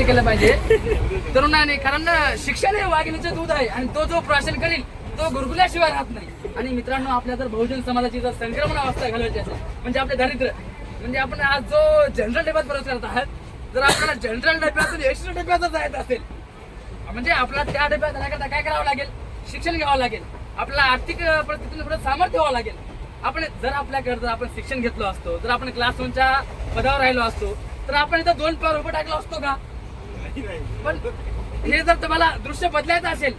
लक्ष केलं पाहिजे. तरुणाने कारण शिक्षण हे वाघिणीचं दूध आहे आणि तो जो प्राशन करील तो गुरगुल्याशिवाय राहत नाही. आणि मित्रांनो आपल्या जर बहुजन समाजाची जर संक्रमण अवस्था घालवायची असेल म्हणजे आपले दारिद्र्य म्हणजे आपण आज जो जनरल डब्यात प्रवेश करत आहात जर आपल्याला जनरल डब्यातून एक्स्ट्रा डब्यात जायचं असेल म्हणजे आपला त्या डब्यात जाण्याकरता काय करावं लागेल? शिक्षण घ्यावं लागेल. आपल्याला आर्थिक अं, परिस्थितीतून पुढे सामर्थ्य व्हावं लागेल. आपण जर आपल्याकडे जर आपण शिक्षण घेतलो असतो जर आपण क्लास वनच्या पदावर राहिलो असतो तर आपण इथं दोन पार उभं टाकलो असतो का? पण हे जर तुम्हाला दृश्य बदलायचं असेल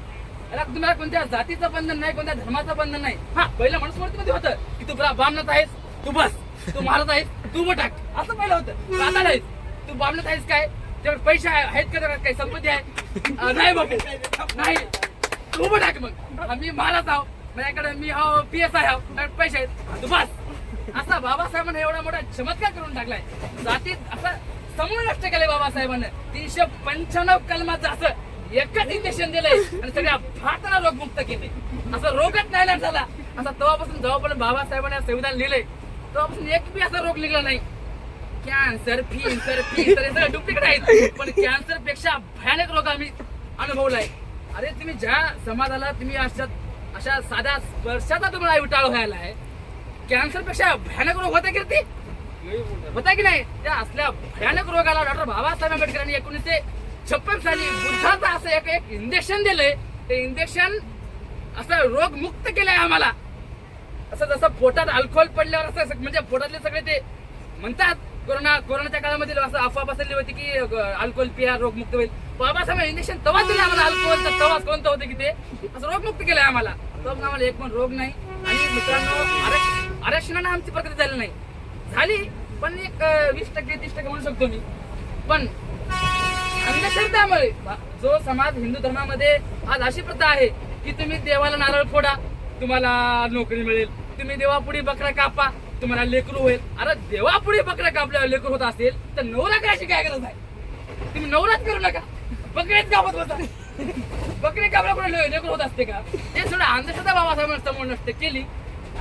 तुम्हाला कोणत्या जातीचं बंधन नाही कोणत्या धर्माचं बंधन नाही. हा पहिलं मनुस्मृतीमध्ये होतं की तू ब्राह्मणात आहेस तू बस. तू महाराज आहेस तू उभं टाक असं पहिलं होतं. आता नाहीस तू बामणत आहेस काय? तेवढे पैसे आहे- आहेत का काही संपत्ती आहे? नाही बाबू. नाही. तू उभं टाक मग मी महाराज आहो. माझ्याकडे मी हो पी एस आय माझ्याकडे पैसे आहेत. तू बस. असा बाबासाहेबांना एवढा मोठा चमत्कार करून टाकलाय. जातीत असं समूळ नष्ट केले बाबासाहेबांनी. तीनशे पंच्याण्णव कलमाचं असं एकच इंजेक्शन दिलंय आणि सगळ्या भारताला रोगमुक्त केले असं रोगच नाही ना झाला. असं तेव्हापासून जेव्हापर्यंत बाबासाहेबांनी संविधान लिहिलंय तेव्हापासून एक बी असा रोग लिहिला नाही. कॅन्सर फिन्सर फिन्सर हे सगळं डुप्लिकेट आहेत. पण कॅन्सरपेक्षा भयानक रोग आम्ही अनुभवलाय. अरे तुम्ही ज्या समाजाला तुम्ही अशा अशा साध्या स्पर्शाचा तुम्हाला विटाळ व्हायला आहे कॅन्सरपेक्षा भयानक रोग होता की ते होता की नाही? त्या असल्या भयानक रोगाला डॉक्टर बाबासाहेब आंबेडकरांनी एकोणीसशे छप्पन साली बुद्धाचं असं एक एक इंजेक्शन दिलंय. ते इंजेक्शन असं रोग मुक्त केलंय आम्हाला. असं जसं पोटात अल्कोहोल पडल्यावर असं म्हणजे पोटातले सगळे ते म्हणतात कोरोना कोरोनाच्या काळामध्ये असं अफवा पसरली होती की अल्कोहोल पिया रोग मुक्त होईल. बाबासाहेब इंजेक्शन तवाच दिलं आम्हाला अल्कोहोलचं तवा कोणतं होतं की ते? असं रोग मुक्त केलंय आम्हाला. तो आम्हाला एक पण रोग नाही. आणि मित्रांनो आरक्षणानं आमची प्रगती झाली नाही. झाली. पण एक वीस टक्के तीस टक्के म्हणू शकतो मी. पण अंधश्रद्धामुळे जो समाज हिंदू धर्मामध्ये आज अशी प्रथा आहे की तुम्ही देवाला नारळ फोडा तुम्हाला नोकरी मिळेल. तुम्ही देवापुढे बकरा कापा तुम्हाला लेकरू होईल. अरे देवापुढे बकरा कापल्यावर लेकरू होत असेल तर नवरा करायची काय गरज आहे? तुम्ही नवराच करू नका. बकरेच कापत होता बकरी कापल्या पुढे लेकरू होत असते का? ते थोडं अंधश्रद्धा बाबासाहेबांनी समोर नसते केली.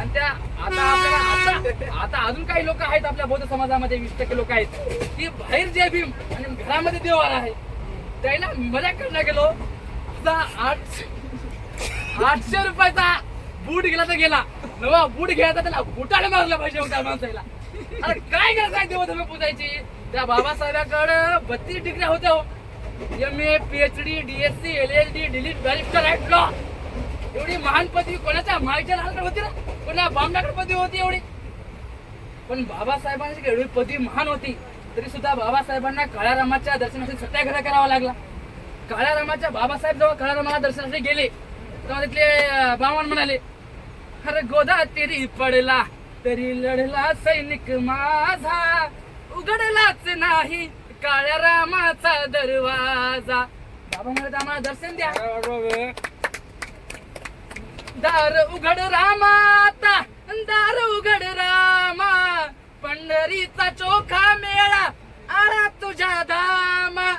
आणि त्या आता आपल्याला आता आता अजून काही लोक आहेत आपल्या बौद्ध समाजामध्ये वीस टक्के लोक आहेत. की बाहेर जे भीम आणि घरामध्ये देवार आहे त्याला मजा करणं गेलो. आठ आठशे रुपयाचा बूट गेला तर गेला. नवा बूट घ्यायचा त्याला बुटाने मारला पाहिजे होत्या माणसाला. अरे काय गरज आहे देवधर्म पूजायची? त्या बाबासाहेबाकडे बत्तीस डिग्री होत्या M A PhD DSc L L D DLitt barrister at law एवढी महान पदवी कोणाच्या माईच्या लहानकडे होती ना कोणा बामणाकडे पदवी होती एवढी? पण बाबासाहेबांची एवढी पदवी महान होती तरी सुद्धा बाबासाहेबांना काळारामाच्या दर्शनासाठी सत्याग्रह करावा लागला. काळारामाच्या बाबासाहेब जेव्हा काळारामाला दर्शनासाठी गेले तेव्हा तिथले अं, ब्राह्मण म्हणाले अरे गोदा तिरी पडला तरी लढला सैनिक माझा उघडलाच नाही काळ्या रामाचा दरवाजा. बाबा म्हणत आम्हाला दर्शन द्या. दार उघड रामाता दार उघड रामा. पंढरीचा चोखा मेळा आळा तुझ्या धामा.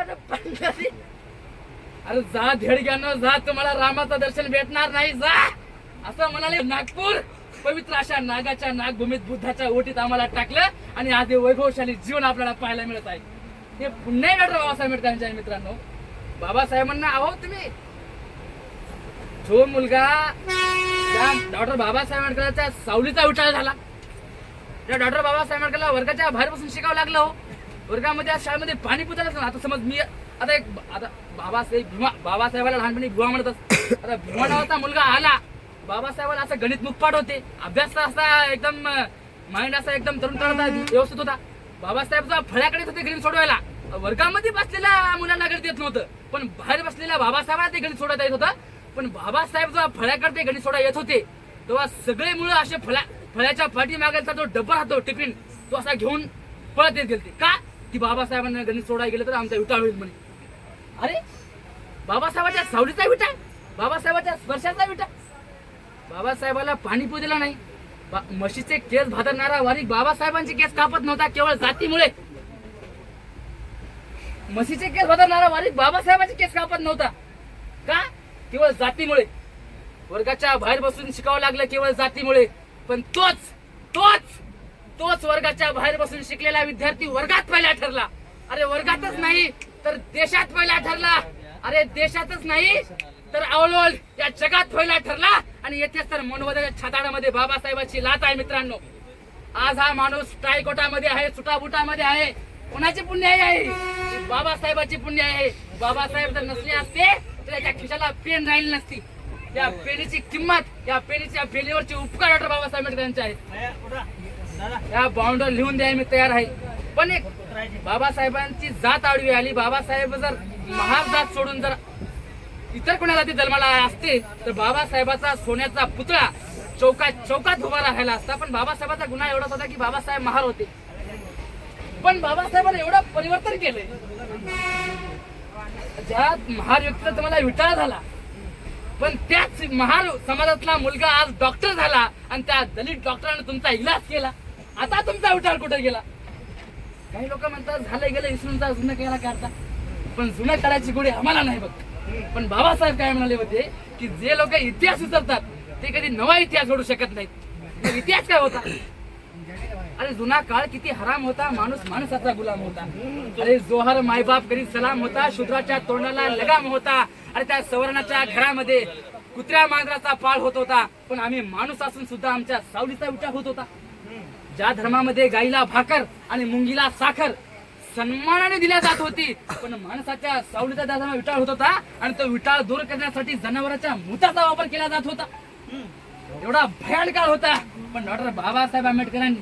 अरे पंढरी अरे जा धेडग्यानं जा तुम्हाला रामाचं दर्शन भेटणार नाही जा. असं म्हणाले नागपूर. पवित्र अशा नागाच्या नागभूमीत बुद्धाच्या ओटीत आम्हाला टाकलं आणि आज हे वैभवशाली जीवन आपल्याला पाहायला मिळत आहे. हे पुन्हा डॉक्टर बाबासाहेब आंबेडकरांच्या मित्रांनो बाबासाहेबांना अहो तुम्ही. जो मुलगा त्या डॉक्टर बाबासाहेब आंबेडकरांच्या सावलीचा विचार झाला. त्या डॉक्टर बाबासाहेब आंबेडकरला वर्गाच्या बाहेर बसून शिकावं लागलं हो. वर्गामध्ये आज शाळेमध्ये पाणी पुजायला लागलं. आता समज मी आता एक आता बाबासाहेब भीमा बाबासाहेबाला लहानपणी भुवा म्हणत असत. आता भीमा नावाचा मुलगा आला. बाबासाहेबाला असं गणित मुखपाट होते. अभ्यास तर असा एकदम माइंड असा एकदम तरुण तरुण व्यवस्थित होता. बाबासाहेब फळ्याकडे होते गणित सोडवायला. वर्गामध्ये बसलेल्या मुलांना गणित येत नव्हतं. पण बाहेर बसलेल्या बाबासाहेबाला ते गणित सोडवता येत होतं. पण बाबासाहेब जेव्हा फळ्याकडे ते सोडा येत होते. तेव्हा सगळे मुलं असे फळ्या फळ्याच्या पाठीमागायचा जो डब्बा राहतो टिफिन तो असा घेऊन पळत येत गेले का? की बाबासाहेबांना गणित सोडायला गेलं तर आमचा विटाळ होईल म्हणे. अरे बाबासाहेबाच्या सावलीचा विटा बाबासाहेबाच्या स्पर्शाचा विटा बाबासाहेबाला पाणी दिला नाही. बा- म्हशीचे केस भादरणारा वारीक बाबासाहेबांचे केस कापत नव्हता केवळ जातीमुळे. म्हशीचे केस भादरणारा वारीक बाबासाहेबांचे केस कापत नव्हता. केवळ जातीमुळे. वर्गाच्या बाहेर बसून शिकावं लागलं केवळ जातीमुळे. पण तोच तोच तोच वर्गाच्या बाहेर बसून शिकलेला विद्यार्थी वर्गात पहिला ठरला. अरे वर्गातच नाही तर देशात पहिला ठरला. अरे देशातच नाही तर अवलोल या जगात पहिला ठरला. आणि येथेच तर मनोवदाच्या छताडामध्ये बाबासाहेबांची लात आहे मित्रांनो. आज हा माणूस ट्रायकोटामध्ये आहे सुटाबुटामध्ये आहे. कोणाची पुण्याई आहे? बाबासाहेबाची पुण्य आहे. बाबासाहेब जर नसले असते त्याच्या खिशाला पेन राहिली नसती. त्या पेनीची किंमत या पेनीच्या पेनीवरचे उपकार डॉक्टर बाबासाहेब आंबेडकरांचे आहेत. या बाउंडर लिहून द्यायला मी तयार आहे. पण एक बाबासाहेबांची जात आडवी आली. बाबासाहेब जर महार जात सोडून जर इतर कोणाला ती जन्माला असते तर बाबासाहेबाचा सोन्याचा पुतळा चौकात चौकात उभा राहायला असता. पण बाबासाहेबाचा गुन्हा एवढाच होता की बाबासाहेब महार होते. पण बाबासाहेबांनी एवढं परिवर्तन केलंय. ज्या महार व्यक्तीचा तुम्हाला विटाळ झाला. पण त्याच महार समाजातला मुलगा आज डॉक्टर झाला आणि त्या दलित डॉक्टरांनी तुमचा इलाज केला. आता तुमचा विटाळ कुठे गेला? काही लोक म्हणतात झालं गेलं विसरून जा जुनं केला करता पण जुनं करायची गोडी आम्हाला नाही बघ. पण बाबासाहेब काय म्हणाले होते की जे लोक इतिहास विसरतात ते कधी नवा इतिहास घडू शकत नाहीत. इतिहास काय होता? अरे जुना काळ किती हराम होता माणूस माणसाचा गुलाम होता. अरे जोहर मायबाप करी सलाम होता शूद्राच्या तोंडाला लगाम होता. अरे त्या सवर्णाच्या घरामध्ये कुत्र्या मांजराचा पाळ होत होता. पण आम्ही माणूस असून सुद्धा आमच्या सावलीचा विचार होत होता. ज्या धर्मामध्ये गाईला भाकर आणि मुंगीला साखर सन्मानाने दिल्या जात होती पण माणसाच्या सावलीचा त्या धर्मा विटाळ होत होता आणि तो विटाळ दूर करण्यासाठी जनावरांच्या मुताचा वापर केला जात होता. एवढा भयान काळ होता. पण डॉक्टर बाबासाहेब आंबेडकरांनी